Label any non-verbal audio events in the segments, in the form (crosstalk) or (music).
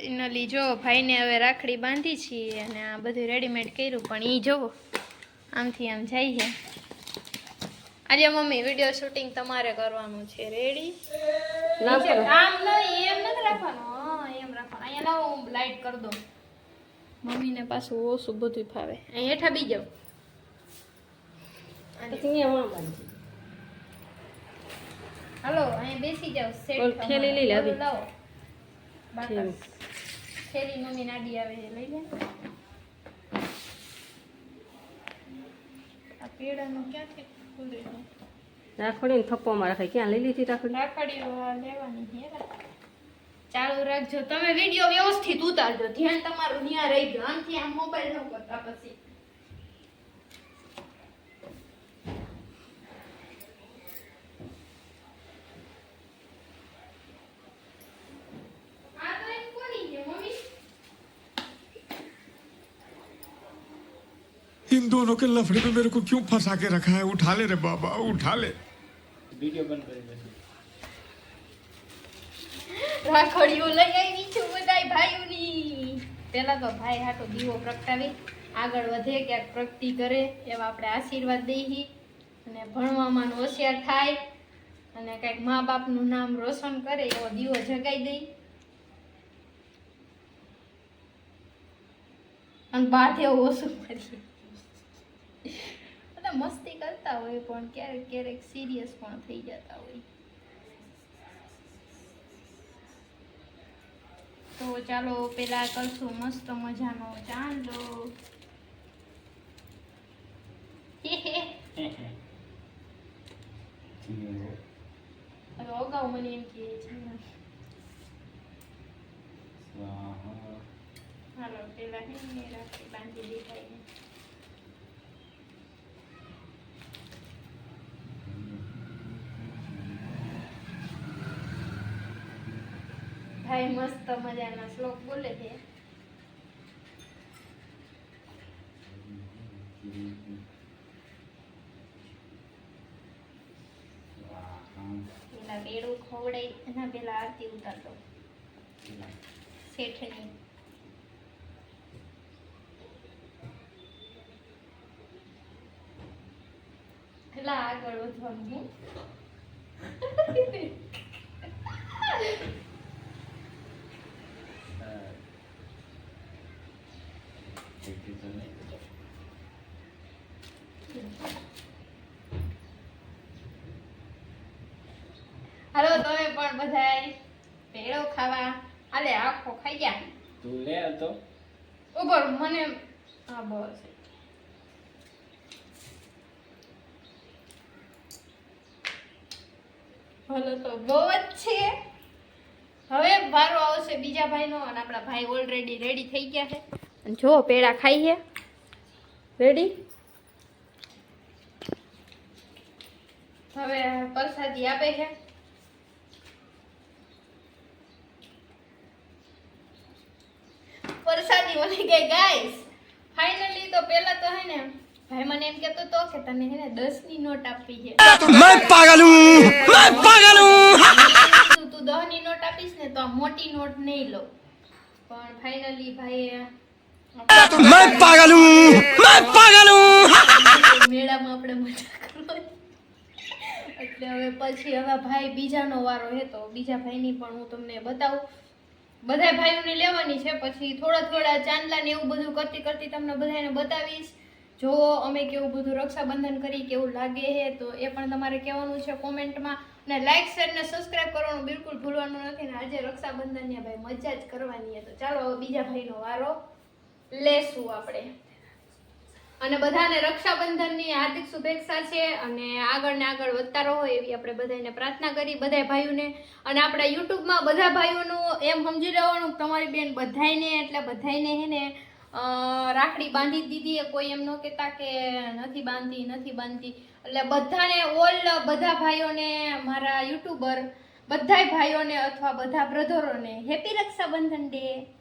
Finally જો ભાઈને હવે રાખડી બાંધી છીએ અને આ બધું રેડીમેડ કર્યું પણ એ જોવો આમથી આમ જાય છે. આજે મમ્મી વીડિયો શૂટિંગ તમારે કરવાનું છે રેડી નીચે કરો. આમ નહીં એમ નથી રાખવાનું. એમ રાખવાનું. અહીંયા લાવો હું લાઈટ કરી દઉં. મમ્મીને પાછું ઓછું બધું ફાવે. અહીં હેઠા બી અહીંયા. હાલો અહીં બેસી જાવ સેટ લઈ લાવો. થેલી. મમ્મી નાડી આવે એ લઈ લે. આ પેડાનું ક્યાંથી ખુલે રાખડીને થપ્પોમાં રખાય ક્યાં લઈ લીધી રાખડી? રાખડીઓ લેવાની ચાલુ રાખજો. તમે વીડિયો વ્યવસ્થિત ઉતારજો. ધ્યાન તમારું ત્યાં રહી ગયો. આમથી આમ મોબાઈલ ન કરતા પછી આ તો એક કોની છે મમ્મી इन दोनों के लफड़े में मेरे को क्यों फंसा के रखा है उठा ले रे बाबा उठा ले વિડીયો બંધ કરી દેશે રાખડીઓ લઈ આવી છું બધાય ભાઈઓની પેલા તો ભાઈ હાટો દીવો પ્રગટાવી આગળ વધે ક્યાંક પ્રગતિ કરે એવા આપણે આશીર્વાદ દઈએ અને ભણવામાં હોશિયાર થાય અને કંઈક મા બાપનું નામ રોશન કરે એવો દીવો જગાઈ દઈ અને બાધે ઓછું કરીએ મસ્તી કરતા હોય પણ ક્યારેક ક્યારેક સિરિયસ પણ થઈ જતા હોય. તો ચાલો પેલા કરશું મસ્ત મજાનો ચાંદો. (laughs) અગાઉ મને એમ કે છે. હાલો પેલા રાખી બાંધી દેખાય ભાઈ મસ્ત મજાના શ્લોક બોલે છે. પેલા બેડું ખવડાઈ એના પેલા આરતી ઉતારતો. શેઠની. આગળ વધવાનું (laughs) હું હાલો તમે પણ બધાય પેડો ખાવા. આલે આખો ખાઈ ગયા તું લે તો. ઉપર મને હા બસ ભલો તો બહુ જ છે. હવે વારો આવશે બીજા ભાઈનો અને આપણા ભાઈ ઓલરેડી રેડી થઈ ગયા છે. જો પેડા ખાઈએ રેડી હવે પરસાદી આપે છે. પરસાદી મને કે ગાઈસ ફાઇનલી તો પેલા તો હે ને ભાઈ મને એમ કહેતો તો કે તમે હે ને 10 ની નોટ આપી છે. મેં પાગલ હું મેં પાગલ. હું તું 10 ની નોટ આપીશ ને તો આ મોટી નોટ નહીં લો. પણ ફાઇનલી ભાઈ मैं पागल हूँ मैं पागल हूँ મેળામાં આપણે મજા કરવાની એટલે હવે પછી હવે ભાઈ બીજાનો વારો હે તો બીજા ભાઈની પણ હું તમને બતાવું બધા ભાઈઓને લેવાની છે પછી થોડા થોડા ચાંદલા ને એવું બધું કરતી કરતી તમને બધાને બતાવીશ જો અમે કેવું બધું રક્ષાબંધન કરી કેવું લાગે છે તો એ પણ તમારે કહેવાનું છે કોમેન્ટમાં અને લાઈક શેર ને સબસ્ક્રાઇબ કરવાનું બિલકુલ ભૂલવાનું નથી ને આજે રક્ષાબંધનની ભાઈ મજા જ કરવાની છે તો ચાલો હવે બીજા ભાઈનો વારો લેશું આપણે. અને બધાને રક્ષાબંધનની હાર્દિક શુભેચ્છા છે અને આગળ ને આગળ વધતા રહો એવી આપણે બધાને પ્રાર્થના કરી બધા ભાઈઓને. અને આપણા યુટ્યુબમાં બધા ભાઈઓનું એમ સમજી લેવાનું તમારી બેન બધાને એટલે બધાને હે ને રાખડી બાંધી દીધી. એ કોઈ એમ ન કહેતા કે નથી બાંધી નથી બાંધી. એટલે બધાને, ઓલ બધા ભાઈઓને, મારા યુટ્યુબર, બધાય ભાઈઓને અથવા બધા બ્રધરોને, હેપી રક્ષાબંધન ડે.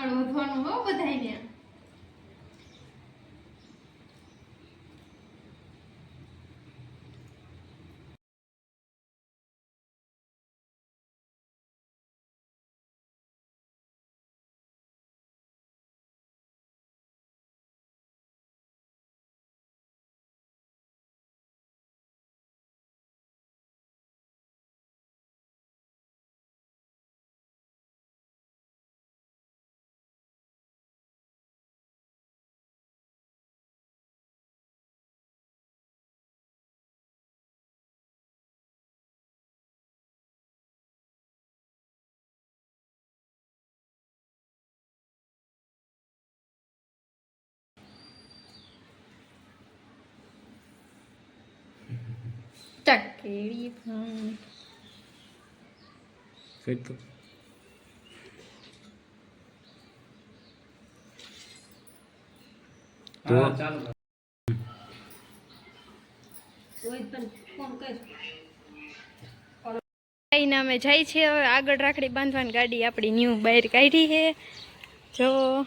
આગળ વધવાનું હો બધાયને. ફિટ તો- કર. આઈને અમે જાય છે હવે આગળ રાખડી બાંધવાની ગાડી આપણી ન્યૂ બહાર કાઢી છે. જો.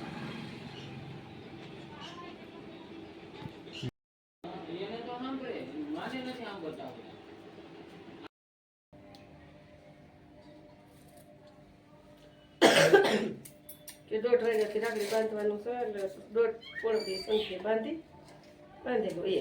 કે દોઢ વાગ્યાથી રાખડી બાંધવાનું છે એટલે દોઢ પોણથી સંખ્યા બાંધી બાંધેલું એ.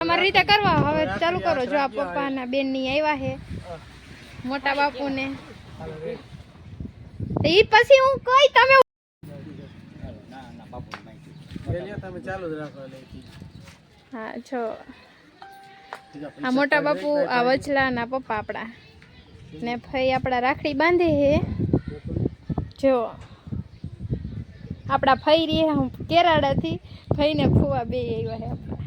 અમારી રીતે કરવા, હવે ચાલુ કરો. જો આ પપ્પાના બેનની આવ્યા છે, મોટા બાપુ ને એ પછી હું કઈ તમે ના ના હા છો આ મોટા બાપુ, આ વચલા ના પપ્પા આપણા. ને ભાઈ આપણા રાખડી બાંધે હે જો આપણા ફઈ રે કેરાડાથી ફઈને ફુવા બે આવ્યા હે આપણા.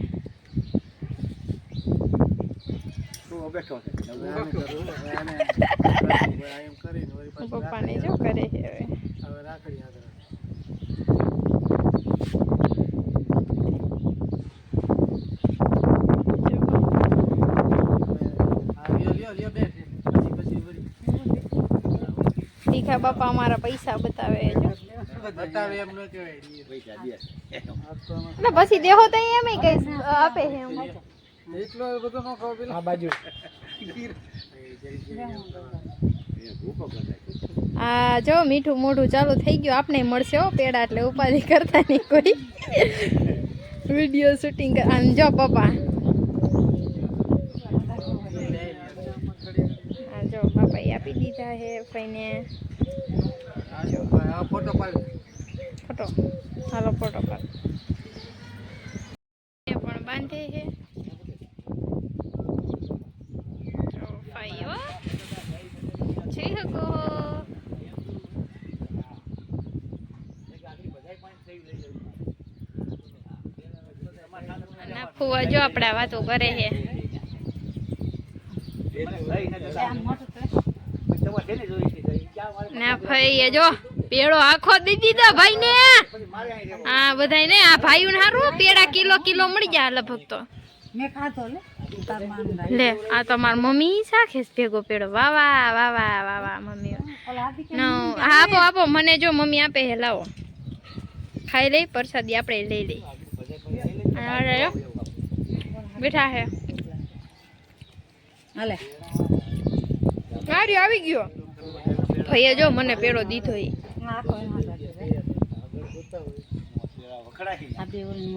હું (laughs) પપ્પાને જો કરે છે હવે. તીખા બાપા અમારા પૈસા બતાવે એટલે પછી દેહો તો એમ કઈ આપે છે એમ આ બાજુ. આ જો મીઠું મોઢું ચાલુ થઈ ગયું. આપણે મળશે હો પેડા એટલે ઉપાધિ કરતા નહીં કોઈ. (laughs) વીડિયો શૂટિંગ આમ જો પપ્પા આ જો પાપા દીધા હે ફઈને. ફોટો હાલો ફોટો પાડ. એ પણ બાંધે છે જો ફાઈ હો. જોઈ શકો ના ફુવા જો આપડા વાતો કરે છે ના ભાઈ એ જો પેડો આખો દીધી દીધો ભાઈ ને હા બધાય ને આ ભાઈ ને હારું પેડા કિલો કિલો મળી જાય લગભગ તો. લે. આ તો માર મમ્મી સાખે ભેગો પેડો. વાહ વાહ વાહ વાહ વાહ વાહ મમ્મી. નો આપો આપો મને જો મમ્મી આપે હે લાવો. ખાઈ લઈ પ્રસાદી આપણે લઈ લઈ. બેઠા હે. હાલે. ગાડી આવી ગયો. ભાઈએ જો મને પેડો દીધો એ આખો એમાં. આ બે ઓલી